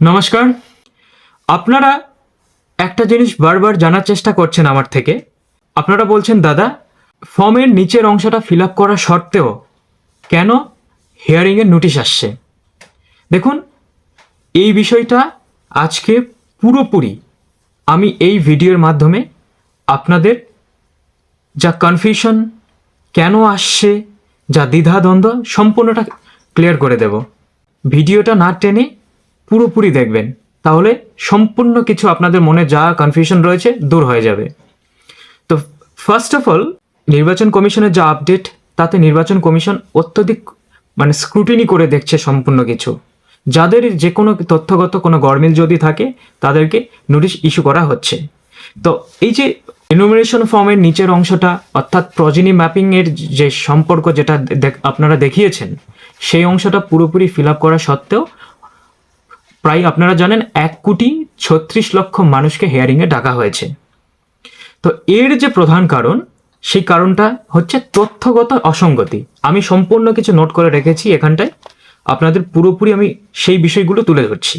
নমস্কার। আপনারা একটা জিনিস বারবার জানার চেষ্টা করছেন আমার থেকে। আপনারা বলছেন, দাদা, ফর্মের নিচের অংশটা ফিল আপ করা সত্ত্বেও কেন হিয়ারিংয়ের নোটিশ আসছে? দেখুন, এই বিষয়টা আজকে পুরোপুরি আমি এই ভিডিওর মাধ্যমে আপনাদের যা কনফিউশন কেন আসছে, যা দ্বিধাদ্বন্দ্ব, সম্পূর্ণটা ক্লিয়ার করে দেব। ভিডিওটা না টেনে পুরোপুরি দেখবেন। তাহলে সম্পূর্ণ কিছু আপনাদের মনে যা কনফিউশন রয়েছে দূর হয়ে যাবে। তো ফার্স্ট অফ অল নির্বাচন কমিশনের যা আপডেট তাতে নির্বাচন কমিশন অত্যধিক মানে স্ক্রুটিনি করে দেখছে সম্পূর্ণ কিছু। যাদের যে কোনো তথ্যগত কোনো গরমিল যদি থাকে, তাদেরকে নোটিশ ইস্যু করা হচ্ছে। তো এই যে ইনুমিনেশন ফর্মের নিচের অংশটা, অর্থাৎ প্রজিনি ম্যাপিংয়ের যে সম্পর্ক যেটা আপনারা দেখিয়েছেন, সেই অংশটা পুরোপুরি ফিল আপ করা সত্ত্বেও প্রায় আপনারা জানেন এক কোটি ছত্রিশ লক্ষ মানুষকে হেয়ারিংয়ে ডাকা হয়েছে। তো এর যে প্রধান কারণ, সেই কারণটা হচ্ছে তথ্যগত অসঙ্গতি। আমি সম্পূর্ণ কিছু নোট করে রেখেছি এখানটায়। আপনাদের পুরোপুরি আমি সেই বিষয়গুলো তুলে ধরছি।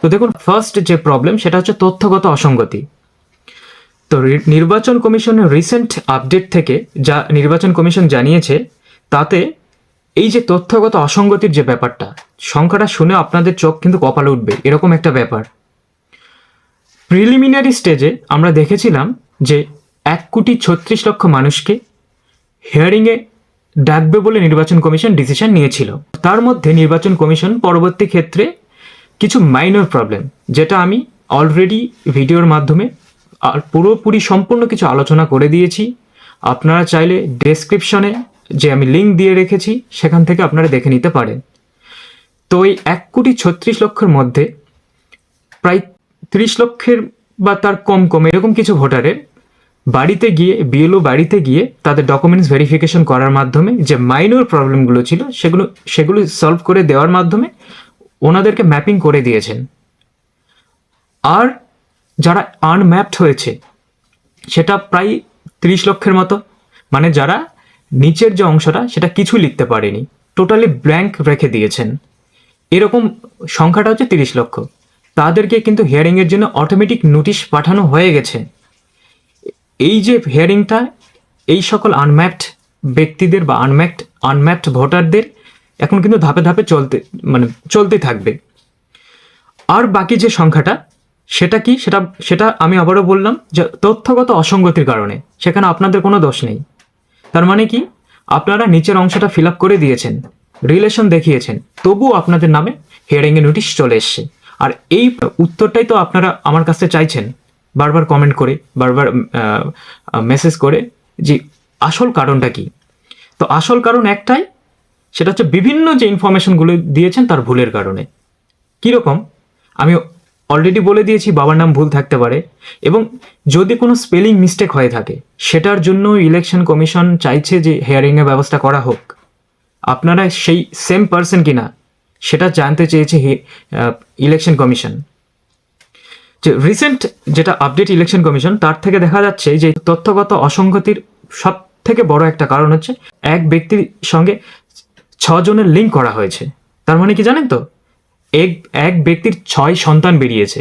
তো দেখুন ফার্স্ট যে প্রবলেম সেটা হচ্ছে তথ্যগত অসঙ্গতি। তো নির্বাচন কমিশনের রিসেন্ট আপডেট থেকে যা নির্বাচন কমিশন জানিয়েছে, তাতে এই যে তথ্যগত অসঙ্গতির যে ব্যাপারটা, সংখ্যাটা শুনে আপনাদের চোখ কিন্তু কপালে উঠবে, এরকম একটা ব্যাপার। প্রিলিমিনারি স্টেজে আমরা দেখেছিলাম যে এক কোটি ছত্রিশ লক্ষ মানুষকে হিয়ারিংয়ে ডাকবে বলে নির্বাচন কমিশন ডিসিশন নিয়েছিল। তার মধ্যে নির্বাচন কমিশন পরবর্তী ক্ষেত্রে কিছু মাইনর প্রবলেম, যেটা আমি অলরেডি ভিডিওর মাধ্যমে আর পুরোপুরি সম্পূর্ণ কিছু আলোচনা করে দিয়েছি। আপনারা চাইলে ডেসক্রিপশনে যে আমি লিঙ্ক দিয়ে রেখেছি, সেখান থেকে আপনারা দেখে নিতে পারেন। তো এই এক কোটি ছত্রিশ লক্ষের মধ্যে প্রায় ত্রিশ লক্ষের বা তার কম কম এরকম কিছু ভোটারের বাড়িতে গিয়ে বিএলও বাড়িতে গিয়ে তাদের ডকুমেন্টস ভেরিফিকেশন করার মাধ্যমে, যে মাইনর প্রবলেমগুলো ছিল, সেগুলো সেগুলো সলভ করে দেওয়ার মাধ্যমে ওনাদেরকে ম্যাপিং করে দিয়েছেন। আর যারা আনম্যাপড হয়েছে, সেটা প্রায় ত্রিশ লক্ষের মতো মানে যারা নিচের যে অংশটা, সেটা কিছু লিখতে পারেনি। টোটালি ব্ল্যাঙ্ক রেখে দিয়েছেন। এরকম সংখ্যাটা হচ্ছে তিরিশ লক্ষ। তাদেরকে কিন্তু হিয়ারিংয়ের জন্য অটোমেটিক নোটিশ পাঠানো হয়ে গেছে। এই যে হিয়ারিংটা এই সকল আনম্যাপড ব্যক্তিদের বা আনম্যাপড আনম্যাপড ভোটারদের এখন কিন্তু ধাপে ধাপে চলতে মানে চলতে থাকবে। আর বাকি যে সংখ্যাটা, সেটা কি? সেটা সেটা আমি আবারও বললাম যে তথ্যগত অসঙ্গতির কারণে। সেখানে আপনাদের কোনো দোষ নেই। তার মানে কি? আপনারা নিচের অংশটা ফিল করে দিয়েছেন রিলেশন দেখিয়েছেন, তবুও আপনাদের নামে হিয়ারিংয়ে নোটিশ চলে এসছে। আর এই উত্তরটাই তো আপনারা আমার কাছে চাইছেন, বারবার কমেন্ট করে, বারবার মেসেজ করে যে আসল কারণটা কি? তো আসল কারণ একটাই, সেটা হচ্ছে বিভিন্ন যে ইনফরমেশনগুলো দিয়েছেন তার ভুলের কারণে। কীরকম? আমি অলরেডি বলে দিয়েছি বাবার নাম ভুল থাকতে পারে এবং যদি কোনো স্পেলিং মিস্টেক হয়ে থাকে, সেটার জন্য ইলেকশন কমিশন চাইছে যে হেয়ারিংয়ের ব্যবস্থা করা হোক। আপনারা সেই সেম পার্সন কিনা, সেটা জানতে চেয়েছে ইলেকশন কমিশন যে রিসেন্ট যেটা আপডেট ইলেকশন কমিশন তার থেকে দেখা যাচ্ছে যে তথ্যগত অসঙ্গতির সব থেকে বড় একটা কারণ হচ্ছে, এক ব্যক্তির সঙ্গে ছজনের লিঙ্ক করা হয়েছে। তার মানে কি জানেন তো? এক এক ব্যক্তির ছয় সন্তান বেরিয়েছে।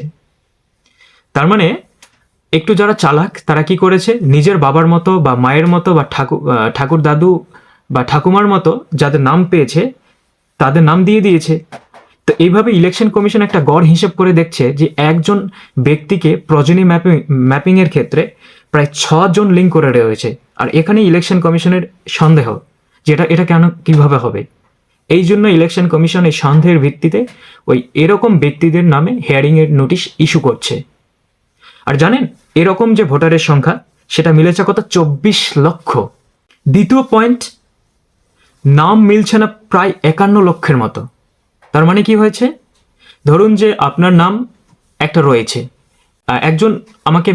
তার মানে একটু যারা চালাক, তারা কি করেছে? নিজের বাবার মতো বা মায়ের মতো বা ঠাকুর ঠাকুর দাদু বা ঠাকুমার মতো যাদের নাম পেয়েছে, তাদের নাম দিয়ে দিয়েছে। তো এইভাবে ইলেকশন কমিশন একটা গড় হিসেব করে দেখছে যে একজন ব্যক্তিকে প্রজনী ম্যাপিং ম্যাপিংয়ের ক্ষেত্রে প্রায় ছজন লিঙ্ক করে রয়েছে আর এখানে ইলেকশন কমিশনের সন্দেহ যে এটা এটা কেন, কীভাবে হবে? এই জন্য ইলেকশন কমিশন এই সন্দেহের ভিত্তিতে ওই এরকম ব্যক্তিদের নামে হেয়ারিংয়ের নোটিশ ইস্যু করছে। আর জানেন, এরকম যে ভোটারের সংখ্যা, সেটা মিলেছে কত? চব্বিশ লক্ষ। দ্বিতীয় পয়েন্ট নাম মিলছে না প্রায় একান্ন লক্ষের মতো। তার মানে কি হয়েছে? ধরুন যে আপনার নাম একটা রয়েছে। একজন আমাকে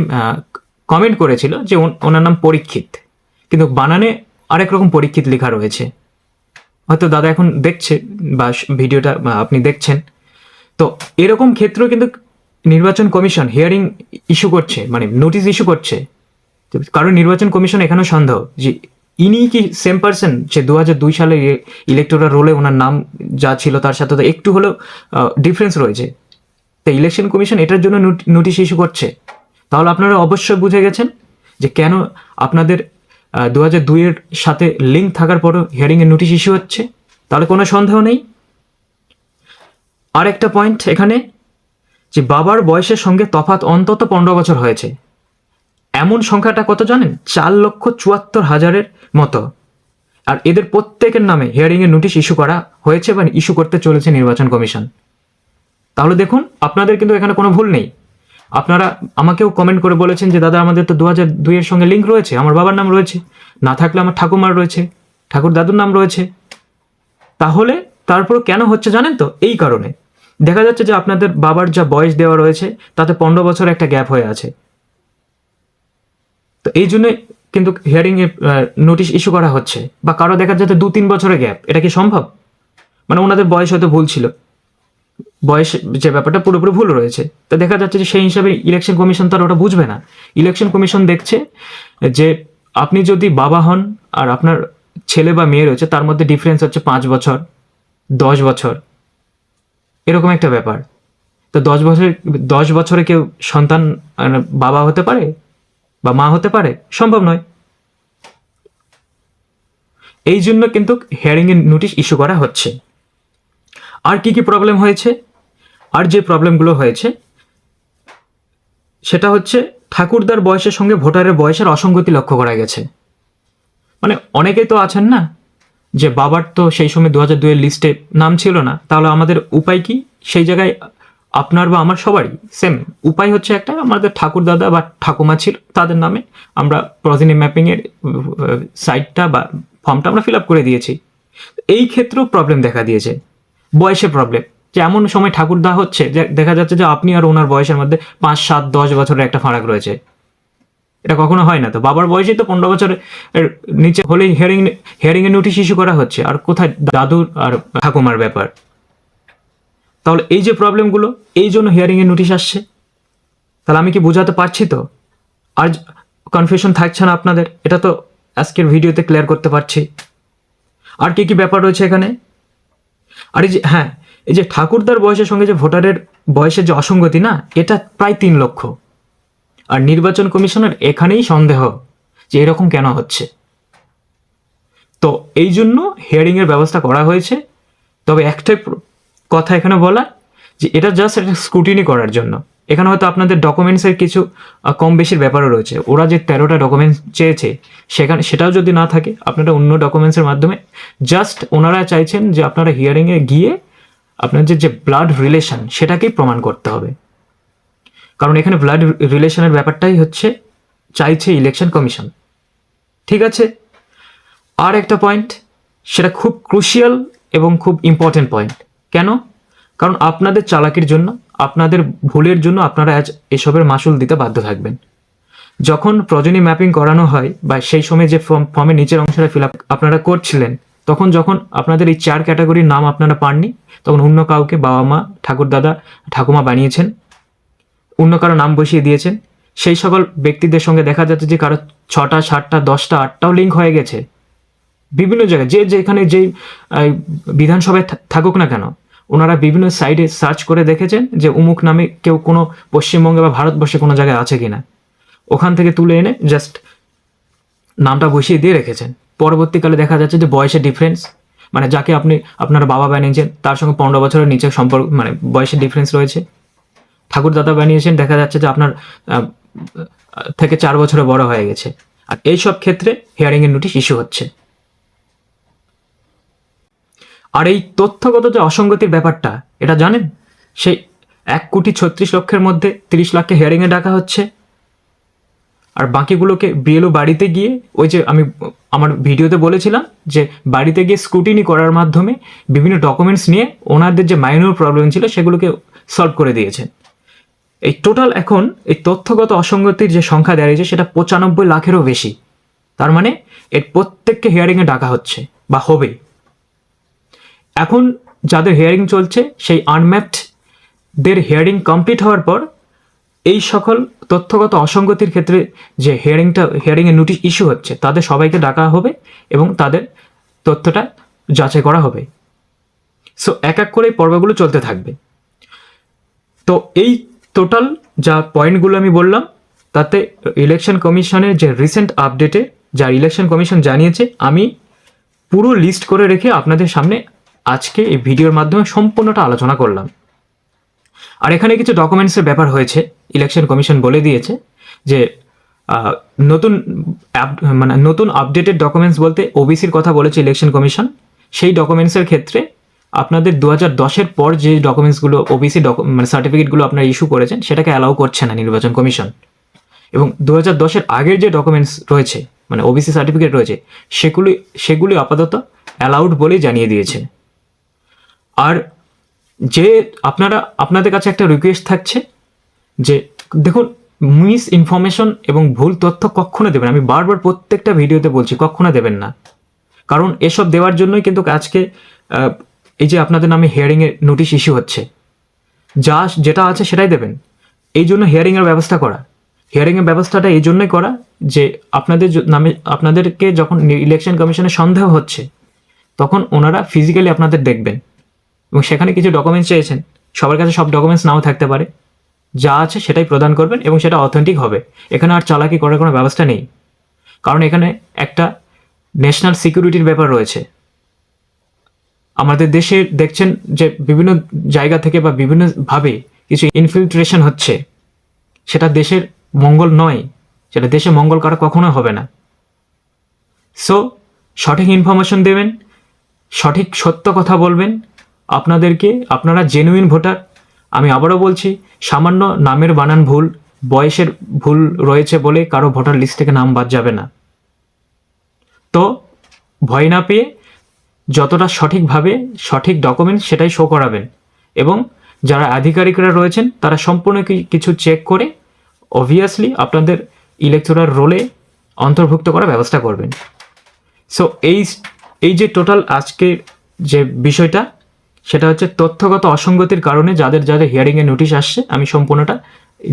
কমেন্ট করেছিল যে ওন- ওনার নাম পরীক্ষিত। কিন্তু বানানে আরেক রকম পরীক্ষিত লেখা রয়েছে। হয়তো দাদা এখন দেখছে বা ভিডিওটা আপনি দেখছেন। তো এরকম ক্ষেত্রেও কিন্তু নির্বাচন কমিশন হিয়ারিং ইস্যু করছে মানে নোটিশ ইস্যু করছে। কারণ নির্বাচন কমিশন এখানেও সন্দেহ যে ইনি কি সেম পার্সন যে দু হাজার দুই সালে ইলেকটোরাল রোলে ওনার নাম যা ছিল তার সাথে তো একটু হলেও ডিফারেন্স রয়েছে। তো ইলেকশন কমিশন এটার জন্য নোটিশ ইস্যু করছে। তাহলে আপনারা অবশ্যই বুঝে গেছেন যে কেন আপনাদের দু হাজার দুইয়ের সাথে লিঙ্ক থাকার পরও হিয়ারিংয়ের নোটিশ ইস্যু হচ্ছে। তাহলে কোনো সন্দেহ নেই। আর একটা পয়েন্ট এখানে, যে বাবার বয়সের সঙ্গে তফাৎ অন্তত পনেরো বছর হয়েছে। এমন সংখ্যাটা কত জানেন? চার লক্ষ চুয়াত্তর হাজারের মতো। আর এদের প্রত্যেকের নামে হিয়ারিংয়ের নোটিশ ইস্যু করা হয়েছে বা ইস্যু করতে চলেছে নির্বাচন কমিশন। তাহলে দেখুন, আপনাদের কিন্তু এখানে কোনো ভুল নেই। আপনারা আমাকেও কমেন্ট করে বলেছেন যে, দাদা, আমাদের তো দু হাজার দুইয়ের সঙ্গে লিঙ্ক রয়েছে, আমার বাবার নাম রয়েছে। না থাকলে আমার ঠাকুমার রয়েছে, ঠাকুর দাদুর নাম রয়েছে। তাহলে তারপর কেন হচ্ছে জানেন তো? এই কারণে। দেখা যাচ্ছে যে, আপনাদের বাবার যা বয়স দেওয়া রয়েছে, তাতে পনেরো বছর একটা গ্যাপ হয়ে আছে। তো এই জন্য কিন্তু হিয়ারিং এ নোটিশ ইস্যু করা হচ্ছে। বা কারও দেখা যাচ্ছে দু তিন বছরের গ্যাপ এটা কি সম্ভব? মানে ওনাদের বয়স হয়তো ভুল ছিল। বয়স যে ব্যাপারটা পুরোপুরি ভুল রয়েছে। তো দেখা যাচ্ছে যে সেই হিসাবে ইলেকশন কমিশন তো আর ওটা বুঝবে না। ইলেকশন কমিশন দেখছে যে আপনি যদি বাবা হন আর আপনার ছেলে বা মেয়ে রয়েছে, তার মধ্যে ডিফারেন্স হচ্ছে পাঁচ বছর, দশ বছর। এরকম একটা ব্যাপার। তো দশ বছর, দশ বছরে কেউ সন্তান মানে বাবা হতে পারে বা মা হতে পারে? সম্ভব নয়। এই জন্য কিন্তু হিয়ারিংয়ের নোটিশ ইস্যু করা হচ্ছে। আর কি কি প্রবলেম হয়েছে? আর যে প্রবলেমগুলো হয়েছে, সেটা হচ্ছে ঠাকুরদার বয়সের সঙ্গে ভোটারের বয়সের অসঙ্গতি লক্ষ্য করা গেছে। মানে অনেকেই তো আছেন না যে বাবার তো সেই সময় দু হাজার দুয়ের লিস্টে নাম ছিল না, তাহলে আমাদের উপায় কি? সেই জায়গায় আপনার বা আমার সবারই সেম উপায় হচ্ছে একটা, আমাদের ঠাকুর দাদা বা ঠাকুমা ছিল তাদের নামে আমরা প্রজেনি ম্যাপিংয়ের সাইটটা বা ফর্মটা আমরা ফিল আপ করে দিয়েছি। এই ক্ষেত্রেও প্রবলেম দেখা দিয়েছে। বয়সে প্রবলেম যে এমন সময় ঠাকুরদা হচ্ছে, যে দেখা যাচ্ছে যে আপনি আর ওনার বয়সের মধ্যে পাঁচ, সাত, দশ বছরের একটা ফারাক রয়েছে। এটা কখনো হয় না তো। বাবার বয়সেই তো পনেরো বছরের নিচে হলেই হিয়ারিং হিয়ারিং নোটিশ ইস্যু করা হচ্ছে। আর কোথায় দাদুর আর ঠাকুমার ব্যাপার? তাহলে এই যে প্রবলেমগুলো এই জন্য হিয়ারিং নোটিশ আসছে। তাহলে আমি কি বোঝাতে পারছি তো? আর কনফিউশন থাকছে না আপনাদের? এটা তো আজকের ভিডিওতে ক্লিয়ার করতে পারছি। আর কি কি ব্যাপার রয়েছে এখানে? আর এই যে হ্যাঁ এই যে ঠাকুরদার বয়সের সঙ্গে যে ভোটারের বয়সের যে অসঙ্গতি, না, এটা প্রায় তিন লক্ষ। আর নির্বাচন কমিশনের এখানেই সন্দেহ যে এরকম কেন হচ্ছে। তো এই জন্য হিয়ারিংয়ের ব্যবস্থা করা হয়েছে। তবে একটাই কথা এখানে বলা যে এটা জাস্ট একটা স্ক্রুটিনি করার জন্য। এখানে হয়তো আপনাদের ডকুমেন্টসের কিছু কম বেশির ব্যাপারও রয়েছে। ওরা যে তেরোটা ডকুমেন্টস চেয়েছে, সেখানে সেটাও যদি না থাকে, আপনারা অন্য ডকুমেন্টসের মাধ্যমে জাস্ট ওনারা চাইছেন যে আপনারা হিয়ারিংয়ে গিয়ে আপনাদের যে ব্লাড রিলেশন সেটাকেই প্রমাণ করতে হবে। কারণ এখানে ব্লাড রিলেশনের ব্যাপারটাই হচ্ছে, চাইছে ইলেকশন কমিশন ঠিক আছে? আর একটা পয়েন্ট সেটা খুব ক্রুশিয়াল এবং খুব ইম্পর্টেন্ট পয়েন্ট কেন? কারণ আপনাদের চালাকির জন্য, আপনাদের ভুলের জন্য আপনারা আজ এসবের মাসুল দিতে বাধ্য থাকবেন। যখন প্রজনী ম্যাপিং করানো হয় বা সেই সময় যে ফর্ম ফর্মের নিচের অংশটা ফিল আপ আপনারা করছিলেন তখন যখন আপনাদের এই চার ক্যাটাগরির নাম আপনারা পাননি, তখন অন্য কাউকে বাবা মা, ঠাকুর দাদা, ঠাকুমা বানিয়েছেন, অন্য কারও নাম বসিয়ে দিয়েছেন। সেই সকল ব্যক্তিদের সঙ্গে দেখা যাচ্ছে যে কারও ছটা, সাতটা, দশটা, আটটাও লিঙ্ক হয়ে গেছে। বিভিন্ন জায়গায় যে যেখানে যেই বিধানসভায় থাকুক না কেন, ওনারা বিভিন্ন সাইডে সার্চ করে দেখেছেন যে উমুক নামে কেউ কোনো পশ্চিমবঙ্গে বা ভারতবর্ষে কোনো জায়গায় আছে কিনা। ওখান থেকে তুলে এনে জাস্ট নামটা বসিয়ে দিয়ে রেখেছেন। পরবর্তীকালে দেখা যাচ্ছে যে বয়সের ডিফারেন্স মানে যাকে আপনি, আপনার বাবা বানিয়েছেন, তার সঙ্গে পনেরো বছরের নিচে সম্পর্ক মানে বয়সের ডিফারেন্স রয়েছে। ঠাকুর দাদা বানিয়েছেন, দেখা যাচ্ছে যে আপনার থেকে চার বছরে বড় হয়ে গেছে। আর এইসব ক্ষেত্রে হিয়ারিং এর নোটিশ ইস্যু হচ্ছে। আর এই তথ্যগত যে অসঙ্গতির ব্যাপারটা, এটা জানেন? সেই এক কোটি ছত্রিশ লক্ষের মধ্যে তিরিশ লাখকে হিয়ারিংয়ে ডাকা হচ্ছে। আর বাকিগুলোকে বিএলও বাড়িতে গিয়ে ওই যে আমি আমার ভিডিওতে বলেছিলাম যে বাড়িতে গিয়ে স্ক্রুটিনি করার মাধ্যমে বিভিন্ন ডকুমেন্টস নিয়ে ওনাদের যে মাইনর প্রবলেম ছিল সেগুলোকে সলভ করে দিয়েছেন এই টোটাল এখন এই তথ্যগত অসঙ্গতির যে সংখ্যা দাঁড়িয়েছে সেটা পঁচানব্বই লাখেরও বেশি। তার মানে এর প্রত্যেককে হিয়ারিংয়ে ডাকা হচ্ছে বা হবে এখন যাদের হিয়ারিং চলছে, সেই আনম্যাপড দের হিয়ারিং কমপ্লিট হওয়ার পর এই সকল তথ্যগত অসঙ্গতির ক্ষেত্রে যে হিয়ারিংটা হিয়ারিংয়ের নোটিশ ইস্যু হচ্ছে, তাদের সবাইকে ডাকা হবে এবং তাদের তথ্যটা যাচাই করা হবে। সো এক এক করে পর্বগুলো চলতে থাকবে। তো এই টোটাল যা পয়েন্টগুলো আমি বললাম, তাতে ইলেকশন কমিশনের যে রিসেন্ট আপডেটে যা ইলেকশন কমিশন জানিয়েছে, আমি পুরো লিস্ট করে রেখে আপনাদের সামনে আজকে এই ভিডিওর মাধ্যমে সম্পূর্ণটা আলোচনা করলাম। আর এখানে কিছু ডকুমেন্টসের ব্যাপার হয়েছে। ইলেকশন কমিশন বলে দিয়েছে যে নতুন মানে নতুন আপডেটেড ডকুমেন্টস বলতে ওবিসির কথা বলেছে ইলেকশন কমিশন সেই ডকুমেন্টসের ক্ষেত্রে আপনাদের দু হাজার দশের পর যে ডকুমেন্টসগুলো ওবিসি ডকু মানে সার্টিফিকেটগুলো আপনারা ইস্যু করেছেন, সেটাকে অ্যালাউ করছে না নির্বাচন কমিশন এবং দু হাজার দশের আগের যে ডকুমেন্টস রয়েছে মানে ওবিসি সার্টিফিকেট রয়েছে সেগুলি সেগুলি আপাতত অ্যালাউড বলেই জানিয়ে দিয়েছে আর যে আপনারা, আপনাদের কাছে একটা রিকোয়েস্ট থাকছে যে দেখুন মিস ইনফরমেশন এবং ভুল তথ্য কখনো দেবেন আমি বারবার প্রত্যেকটা ভিডিওতে বলছি, কখনো দেবেন না। কারণ এসব দেওয়ার জন্যই কিন্তু আজকে এই যে আপনাদের নামে হিয়ারিংয়ের নোটিশ ইস্যু হচ্ছে। যা যেটা আছে সেটাই দেবেন। এই জন্য হিয়ারিংয়ের ব্যবস্থা করা। হিয়ারিংয়ের ব্যবস্থাটা এই জন্যই করা যে আপনাদের নামে, আপনাদেরকে যখন ইলেকশন কমিশনের সন্দেহ হচ্ছে, তখন ওনারা ফিজিক্যালি আপনাদের দেখবেন। এবং সেখানে কিছু ডকুমেন্টস চেয়েছেন। সবার কাছে সব ডকুমেন্টস নাও থাকতে পারে। যা আছে সেটাই প্রদান করবেন এবং সেটা অথেন্টিক হবে। এখানে আর চালাকি করার কোনো ব্যবস্থা নেই। কারণ এখানে একটা ন্যাশনাল সিকিউরিটির ব্যাপার রয়েছে। আমাদের দেশে দেখছেন যে বিভিন্ন জায়গা থেকে বা বিভিন্নভাবে কিছু ইনফিল্ট্রেশন হচ্ছে। সেটা দেশের মঙ্গল নয়। সেটা দেশে মঙ্গল করা কখনো হবে না। সো সঠিক ইনফরমেশন দেবেন, সঠিক সত্য কথা বলবেন। আপনাদেরকে, আপনারা জেনুইন ভোটার আমি আবারও বলছি, সামান্য নামের বানান ভুল, বয়সের ভুল রয়েছে বলে কারও ভোটার লিস্ট থেকে নাম বাদ যাবে না। তো, ভয় না পেয়ে যতটা সঠিকভাবে সঠিক ডকুমেন্ট সেটাই শো করাবেন এবং যারা আধিকারিকরা রয়েছেন, তারা সম্পূর্ণ কিছু চেক করে অবভিয়াসলি আপনাদের ইলেকটোরাল রোলে অন্তর্ভুক্ত করার ব্যবস্থা করবেন। সো এই এই যে টোটাল আজকের যে বিষয়টা সেটা হচ্ছে তথ্যগত অসঙ্গতির কারণে যাদের যাদের হিয়ারিংয়ের নোটিশ আসছে, আমি সম্পূর্ণটা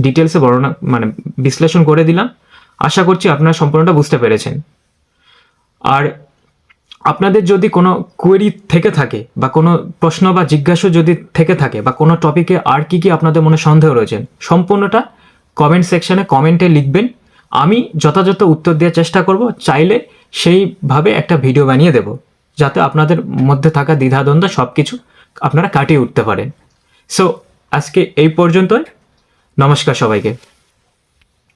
ডিটেলসে বর্ণনা মানে বিশ্লেষণ করে দিলাম। আশা করছি আপনারা সম্পূর্ণটা বুঝতে পেরেছেন। আর আপনাদের যদি কোনো কোয়েরি থেকে থাকে বা কোনো প্রশ্ন বা জিজ্ঞাসা যদি থেকে থাকে বা কোনো টপিকে আর কি কি আপনাদের মনে সন্দেহ রয়েছে, সম্পূর্ণটা কমেন্ট সেকশনে কমেন্টে লিখবেন। আমি যথাযথ উত্তর দেওয়ার চেষ্টা করব, চাইলে সেইভাবে একটা ভিডিও বানিয়ে দেব, যাতে আপনাদের মধ্যে থাকা দ্বিধাদ্বন্দ্ব সব কিছু আপনারা কাটিয়ে উঠতে পারেন। সো আজকে এই পর্যন্তই। নমস্কার সবাইকে।